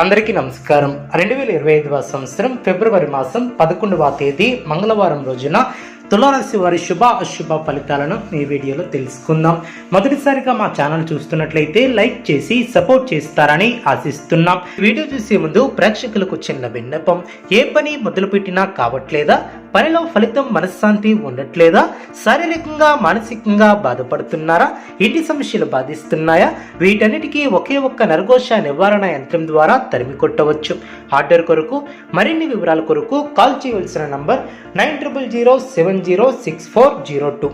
అందరికీ నమస్కారం. రెండు వేల ఇరవై ఐదవ సంవత్సరం ఫిబ్రవరి మాసం పదకొండవ తేదీ మంగళవారం రోజున తులారాశి వారి శుభ అశుభ ఫలితాలను ఈ వీడియోలో తెలుసుకుందాం. మొదటిసారిగా మా ఛానల్ చూస్తున్నట్లయితే లైక్ చేసి సపోర్ట్ చేస్తారని ఆశిస్తున్నాం. వీడియో చూసే ముందు ప్రేక్షకులకు చిన్న విన్నపం. ఏ పని మొదలుపెట్టినా కావట్లేదా? పనిలో ఫలితం మనశ్శాంతి ఉండట్లేదా? శారీరకంగా మానసికంగా బాధపడుతున్నారా? ఇంటి సమస్యలు బాధిస్తున్నాయా? వీటన్నిటికీ ఒకే ఒక్క నరఘోష నివారణ యంత్రం ద్వారా తరిమి కొట్టవచ్చు. ఆర్డర్ కొరకు మరిన్ని వివరాల కొరకు కాల్ చేయవలసిన number nine triple zero seven zero six four zero two.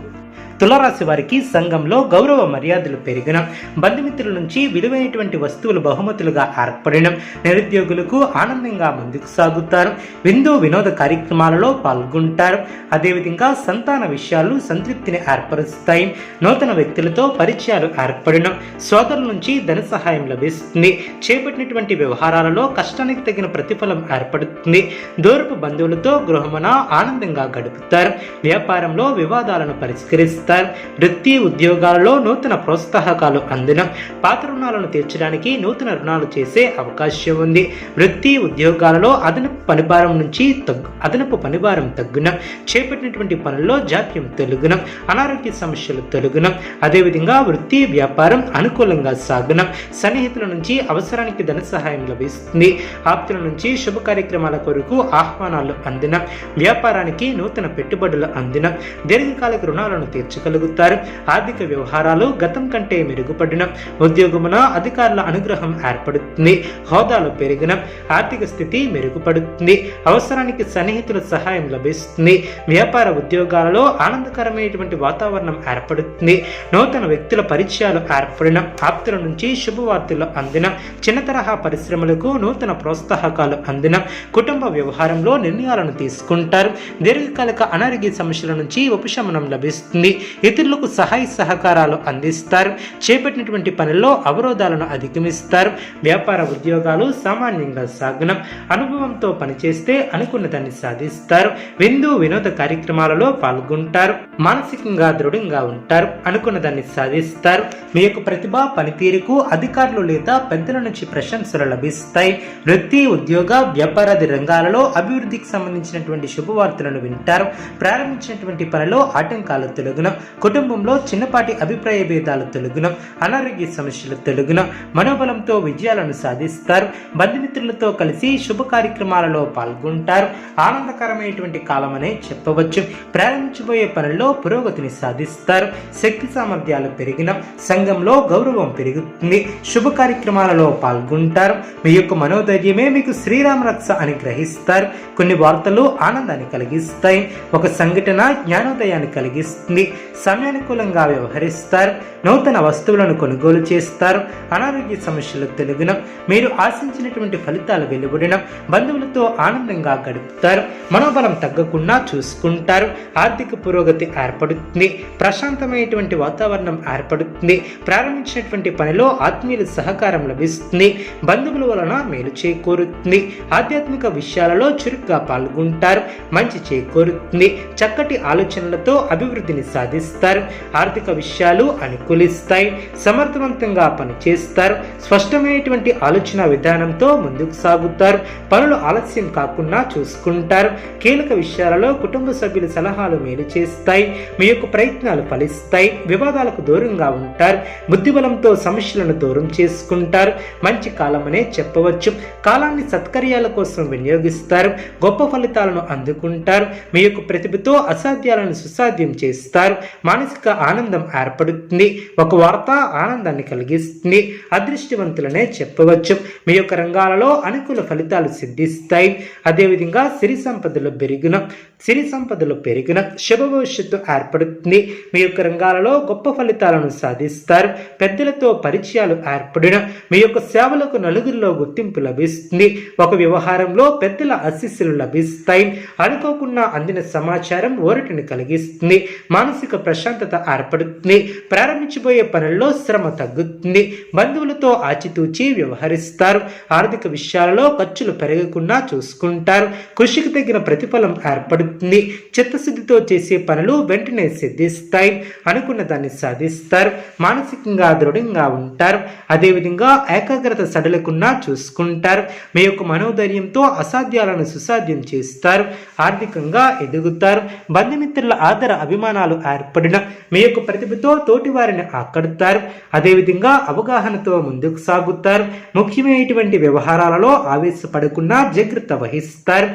తులరాశి వారికి సంఘంలో గౌరవ మర్యాదలు పెరిగిన బంధుమిత్రుల నుంచి విలువైనటువంటి వస్తువులు బహుమతులుగా ఏర్పడడం నిరుద్యోగులకు ఆనందంగా ముందుకు సాగుతారు. విందు వినోద కార్యక్రమాలలో పాల్గొంటారు. అదేవిధంగా సంతాన విషయాలు సంతృప్తిని ఏర్పరుస్తాయి. నూతన వ్యక్తులతో పరిచయాలు ఏర్పడడం సోదరుల నుంచి ధన సహాయం లభిస్తుంది. చేపట్టినటువంటి వ్యవహారాలలో కష్టానికి తగిన ప్రతిఫలం ఏర్పడుతుంది. దూరపు బంధువులతో గృహమున ఆనందంగా గడుపుతారు. వ్యాపారంలో వివాదాలను పరిష్కరిస్తారు. వృత్తి ఉద్యోగాలలో నూతన ప్రోత్సాహకాలు అందిన. పాత రుణాలను తీర్చడానికి నూతన రుణాలు చేసే అవకాశం ఉంది. వృత్తి ఉద్యోగాలలో అదనపు పనిభారం నుంచి తగ్గు అదనపు పనిభారం తగ్గున. చేపట్టినటువంటి పనుల్లో జాప్యం తొలగున. అనారోగ్య సమస్యలు తొలగున. అదేవిధంగా వృత్తి వ్యాపారం అనుకూలంగా సాగున. సన్నిహితుల నుంచి అవసరానికి ధన సహాయం లభిస్తుంది. ఆప్తుల నుంచి శుభ కార్యక్రమాల కొరకు ఆహ్వానాలు అందిన. వ్యాపారానికి నూతన పెట్టుబడులు అందిన. దీర్ఘకాలిక రుణాలను తీర్చ తీర్చగలుగుతారు ఆర్థిక వ్యవహారాలు గతం కంటే మెరుగుపడిన ఉద్యోగమున అధికారుల అనుగ్రహం ఏర్పడుతుంది హోదాలు పెరిగిన ఆర్థిక స్థితి మెరుగుపడుతుంది అవసరానికి సన్నిహితుల సహాయం లభిస్తుంది వ్యాపార ఉద్యోగాలలో ఆనందకరమైనటువంటి వాతావరణం ఏర్పడుతుంది నూతన వ్యక్తుల పరిచయాలు ఏర్పడిన ఆప్తుల నుంచి శుభవార్తలు అందిన చిన్న తరహా పరిశ్రమలకు నూతన ప్రోత్సాహకాలు అందిన కుటుంబ వ్యవహారంలో నిర్ణయాలను తీసుకుంటారు. దీర్ఘకాలిక అనారోగ్య సమస్యల నుంచి ఉపశమనం లభిస్తుంది. ఇతరులకు సహాయ సహకారాలు అందిస్తారు. చేపట్టినటువంటి పనుల్లో అవరోధాలను అధిగమిస్తారు. వ్యాపార ఉద్యోగాలు సామాన్యంగా సాగనం. అనుభవంతో పనిచేస్తే అనుకున్న దాన్ని సాధిస్తారు. విందు వినోద కార్యక్రమాలలో పాల్గొంటారు. మానసికంగా దృఢంగా ఉంటారు. అనుకున్న దాన్ని సాధిస్తారు. మీ యొక్క ప్రతిభ పనితీరుకు అధికారులు లేదా పెద్దల నుంచి ప్రశంసలు లభిస్తాయి. వృత్తి ఉద్యోగ వ్యాపారాది రంగాలలో అభివృద్ధికి సంబంధించినటువంటి శుభవార్తలను వింటారు. ప్రారంభించినటువంటి పనిలో ఆటంకాలు తొలగున. కుటుంబంలో చిన్నపాటి అభిప్రాయ భేదాలు తొలగున అనారోగ్య సమస్యలు తొలగున మనోబలంతో విజయాలను సాధిస్తారు బంధుమిత్రులతో కలిసి శుభ కార్యక్రమాలలో పాల్గొంటారు. ఆనందకరమైనటువంటి కాలమనే చెప్పవచ్చు. ప్రారంభించబోయే పనుల్లో పురోగతిని సాధిస్తారు. శక్తి సామర్థ్యాలు పెరిగిన సంఘంలో గౌరవం పెరుగుతుంది శుభ కార్యక్రమాలలో పాల్గొంటారు. మీ యొక్క మనోధైర్యమే మీకు శ్రీరామ రక్ష అని గ్రహిస్తారు. కొన్ని వార్తలు ఆనందాన్ని కలిగిస్తాయి. ఒక సంఘటన జ్ఞానోదయాన్ని కలిగిస్తుంది. సమయానుకూలంగా వ్యవహరిస్తారు నూతన వస్తువులను కొనుగోలు చేస్తారు. అనారోగ్య సమస్యలకు తెలుగునం మీరు ఆశించినటువంటి ఫలితాలు వెలువడడం బంధువులతో ఆనందంగా గడుపుతారు. మనోబలం తగ్గకుండా చూసుకుంటారు. ఆర్థిక పురోగతి ఏర్పడుతుంది. ప్రశాంతమైనటువంటి వాతావరణం ఏర్పడుతుంది. ప్రారంభించినటువంటి పనిలో ఆత్మీయుల సహకారం లభిస్తుంది. బంధువుల వలన మేలు చేకూరుతుంది. ఆధ్యాత్మిక విషయాలలో చురుగ్గా పాల్గొంటారు. మంచి చేకూరుతుంది. చక్కటి ఆలోచనలతో అభివృద్ధిని సాధిస్తారు. ఆర్థిక విషయాలు అనుకూలిస్తాయి. సమర్థవంతంగా పనిచేస్తారు. స్పష్టమైనటువంటి ఆలోచన విధానంతో ముందుకు సాగుతారు. పనులు ఆలస్యం కాకుండా చూసుకుంటారు. కీలక విషయాలలో కుటుంబ సభ్యుల సలహాలు మేలు చేస్తాయి. మీ యొక్క ప్రయత్నాలు ఫలిస్తాయి. వివాదాలకు దూరంగా ఉంటారు. బుద్ధిబలంతో సమస్యలను దూరం చేసుకుంటారు. మంచి కాలమనే చెప్పవచ్చు. కాలాన్ని సత్కర్యాల కోసం వినియోగిస్తారు. గొప్ప ఫలితాలను అందుకుంటారు. మీ యొక్క ప్రతిభతో అసాధ్యాలను సుసాధ్యం చేస్తారు. మానసిక ఆనందం ఏర్పడుతుంది. ఒక వార్త ఆనందాన్ని కలిగిస్తుంది. అదృష్టవంతులనే చెప్పవచ్చు. మీ యొక్క రంగాలలో అనుకూల ఫలితాలు సిద్ధిస్తాయి. అదేవిధంగా సిరి సంపదలు పెరిగిన సిరి సంపదలు పెరిగిన శుభ భవిష్యత్తు ఏర్పడుతుంది. మీ యొక్క రంగాలలో గొప్ప ఫలితాలను సాధిస్తారు. పెద్దలతో పరిచయాలు ఏర్పడిన మీ యొక్క సేవలకు నలుగురిలో గుర్తింపు లభిస్తుంది. ఒక వ్యవహారంలో పెద్దల ఆశీస్సులు లభిస్తాయి. అనుకోకుండా అందిన సమాచారం ఓరటిని కలిగిస్తుంది. మానసిక మానసిక ప్రశాంతత ఏర్పడుతుంది. ప్రారంభించబోయే పనుల్లో శ్రమ తగ్గుతుంది. బంధువులతో ఆచితూచి వ్యవహరిస్తారు. ఆర్థిక విషయాలలో ఖర్చులు పెరగకుండా చూసుకుంటారు. కృషికి తగిన ప్రతిఫలం ఏర్పడుతుంది. చిత్తశుద్ధితో చేసే పనులు వెంటనే సిద్ధిస్తాయి. అనుకున్న దాన్ని సాధిస్తారు. మానసికంగా దృఢంగా ఉంటారు. అదేవిధంగా ఏకాగ్రత సడలకుండా చూసుకుంటారు. మీ యొక్క మనోధైర్యంతో అసాధ్యాలను సుసాధ్యం చేస్తారు. ఆర్థికంగా ఎదుగుతారు. బంధుమిత్రుల ఆదర అభిమానాలు ఏర్పడిన మీ యొక్క ప్రతిభతో తోటి వారిని ఆకడతారు అదేవిధంగా అవగాహనతో ముందుకు సాగుతారు. ముఖ్యమైనటువంటి వ్యవహారాలలో ఆవేశపడకుండా జాగ్రత్త వహిస్తారు.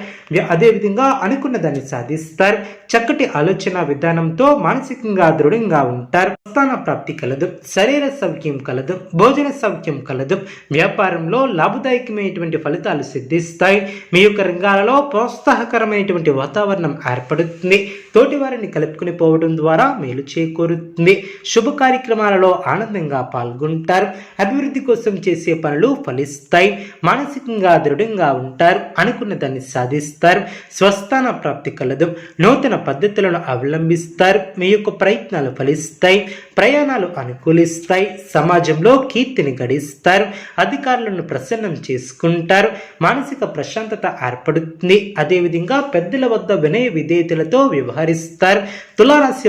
అదేవిధంగా అనుకున్న దాన్ని సాధిస్తారు. చక్కటి ఆలోచన విధానంతో మానసికంగా దృఢంగా ఉంటారు. స్థాన ప్రాప్తి కలదు. శరీర సౌఖ్యం కలదు. భోజన సౌఖ్యం కలదు. వ్యాపారంలో లాభదాయకమైనటువంటి ఫలితాలు సిద్ధిస్తాయి. మీ యొక్క రంగాలలో ప్రోత్సాహకరమైనటువంటి వాతావరణం ఏర్పడుతుంది. తోటి వారిని కలుపుకుని పోవడం ద్వారా మేలు చేకూరుతుంది. శుభ కార్యక్రమాలలో ఆనందంగా పాల్గొంటారు. అభివృద్ధి కోసం చేసే పనులు ఫలిస్తాయి. మానసికంగా దృఢంగా ఉంటారు. అనుకున్న దాన్ని సాధిస్తారు. స్వస్థాన ప్రాప్తి కలదు. నూతన పద్ధతులను అవలంబిస్తారు. మీ యొక్క ప్రయత్నాలు ఫలిస్తాయి. ప్రయాణాలు అనుకూలిస్తాయి. సమాజంలో కీర్తిని గడిస్తారు. అధికారులను ప్రసన్నం చేసుకుంటారు. మానసిక ప్రశాంతత ఏర్పడుతుంది. అదేవిధంగా పెద్దల వద్ద వినయ విధేయతలతో వ్యవహరిస్తారు. తులారాశి